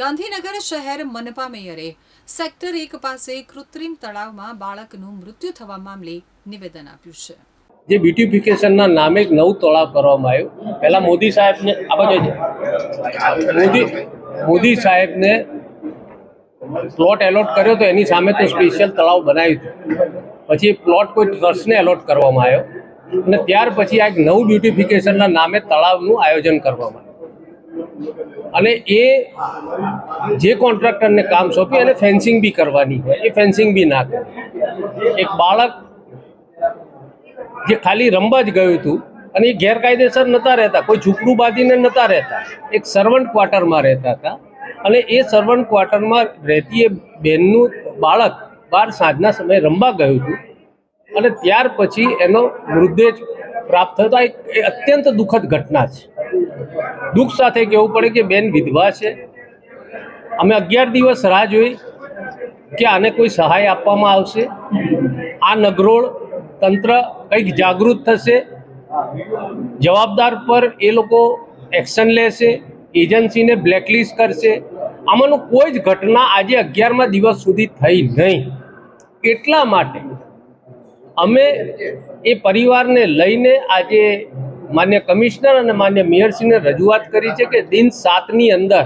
ગાંધીનગર શહેર મનપા મેયરે સેક્ટર એક પાસે કૃત્રિમ તળાવમાં બાળકનું મૃત્યુ થવા મામલે નિવેદન આપ્યું છે. જે બ્યુટિફિકેશનના નામે એક નવું તળાવ કરવામાં આવ્યું. પહેલાં મોદી સાહેબને આ મોદી મોદી સાહેબને પ્લોટ એલોટ કર્યો તો એની સામે તો સ્પેશિયલ તળાવ બનાવ્યું હતું. પછી પ્લોટ કોઈ ટ્રસ્ટને એલોટ કરવામાં આવ્યો. અને ત્યાર પછી આ એક નવું બ્યુટિફિકેશનના નામે તળાવનું આયોજન કરવામાં આવ્યું. અને એ જે કોન્ટ્રાક્ટરને કામ સોંપી અને ફેન્સિંગ બી કરવાની હોય, એ ફેન્સિંગ બી ના કરે. એક બાળક જે ખાલી રમવા જ ગયું હતું અને એ ગેરકાયદેસર નહોતા રહેતા, કોઈ ઝૂંપડું બાંધીને નહોતા રહેતા, એક સર્વન્ટ ક્વાર્ટરમાં રહેતા હતા અને એ સર્વન્ટ ક્વાર્ટરમાં રહેતી એ બેનનું બાળક બાર સાંજના સમયે રમવા ગયું હતું અને ત્યાર પછી એનો મૃતદેહ પ્રાપ્ત થયો. તો આ અત્યંત દુઃખદ ઘટના છે. દુઃખ સાથે કહેવું પડે કે બેન વિધવા છે. અમે અગિયાર દિવસ રાહ જોઈ કે આને કોઈ સહાય આપવામાં આવશે. આ નગરોળ તંત્ર કંઈક જાગૃત થશે. જવાબદાર પર એ લોકો એક્શન લેશે. એજન્સીને બ્લેકલિસ્ટ કરશે. આમાંનું કોઈ જ ઘટના આજે અગિયારમા દિવસ સુધી થઈ નહીં. એટલા માટે અમે એ પરિવારને લઈને આજે માન્ય કમિશનર અને માન્ય મેયરશ્રીને રજૂઆત કરી છે કે દિન સાતની અંદર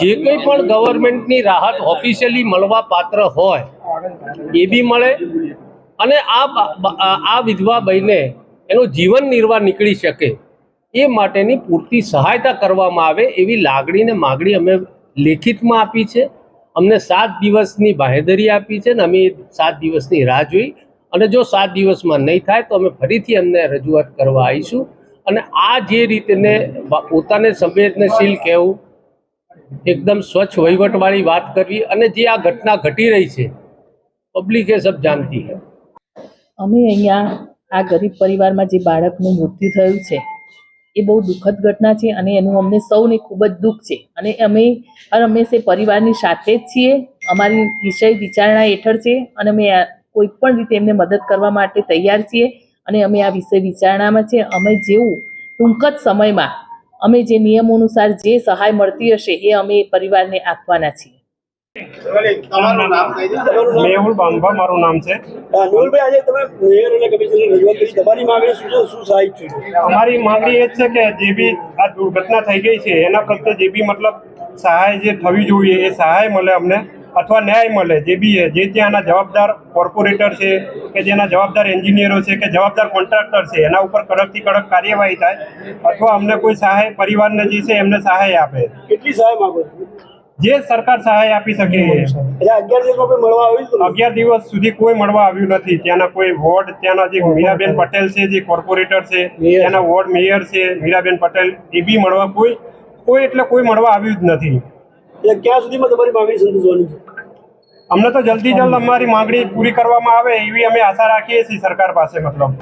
જે કંઈ પણ ગવર્મેન્ટની રાહત ઓફિશિયલી મળવા પાત્ર હોય, એ બી મળે અને આ આ વિધવા બહેને એનો જીવન નિર્વાહ નીકળી શકે એ માટેની પૂરતી સહાયતા કરવામાં આવે એવી લાગણીને માગણી અમે લેખિતમાં આપી છે. અમને સાત દિવસની બાહેધરી આપી છે અને અમે સાત દિવસની રાહ જોઈ. અને જો સાત દિવસમાં નહીં થાય તો અમે ફરીથી અમને રજૂઆત કરવા આવીશું. અને આ જે રીતને પોતાને સંવેદનશીલ કહેવું, એકદમ સ્વચ્છ વહીવટવાળી વાત કરવી અને જે આ ઘટના ઘટી રહી છે, પબ્લિક એ સબ જાણતી है અમે અહીંયા આ ગરીબ પરિવારમાં જે બાળકનું મૃત્યુ થયું છે, એ બહુ દુઃખદ ઘટના છે અને એનું અમને સૌને ખૂબ જ દુઃખ છે. અને અમે હર હંમેશા પરિવારની સાથે જ છીએ. અમારી વિષય વિચારણા હેઠળ છે અને અમે કોઈ પણ રીતે એમને મદદ કરવા માટે તૈયાર છીએ. અને અમે આ વિષય વિચારણામાં છે અમે જેવું ટૂંક જ સમયમાં અમે જે નિયમો અનુસાર જે સહાય મળતી હશે એ અમે પરિવારને આપવાના છીએ. મેહુલ બાંભા મારું નામ છે. આજે તમે મેયર અને કમિશનરને રજૂઆત કરી. તમારી માંગણી શું શું સહાય છે? અમારી માંગણી એ જ છે કે જે બી આ દુર્ઘટના થઈ ગઈ છે એના પ્રત્યે જે બી મતલબ સહાય જે થવી જોઈએ એ સહાય મળે અમને. અથવા ન્યાય મળે જે બી એ જે ત્યાંના જવાબદાર કોર્પોરેટર છે કે જેના જવાબદાર એન્જિનિયરો છે કે જવાબદાર કોન્ટ્રાક્ટર છે એના ઉપર કડકથી કડક કાર્યવાહી થાય અથવા અમને કોઈ સહાય પરિવારને જે છે એમને સહાય આપે. કેટલી સહાય માગો જે સરકાર સહાય આપી શકે અગિયાર દિવસ સુધી કોઈ મળવા આવ્યું નથી. ત્યાંના કોઈ વોર્ડ ત્યાંના જે મીરાબેન પટેલ છે જે કોર્પોરેટર છે ત્યાંના વોર્ડ મેયર છે મીરાબેન પટેલ એ બી મળવા કોઈ કોઈ એટલે કોઈ મળવા આવ્યું જ નથી. એટલે ક્યાં સુધીમાં તમારી માંગણી સંતોષવાની છે? અમને તો જલ્દી જલ્દ અમારી માંગણી પૂરી કરવામાં આવે એવી અમે આશા રાખીએ છીએ સરકાર પાસે, મતલબ.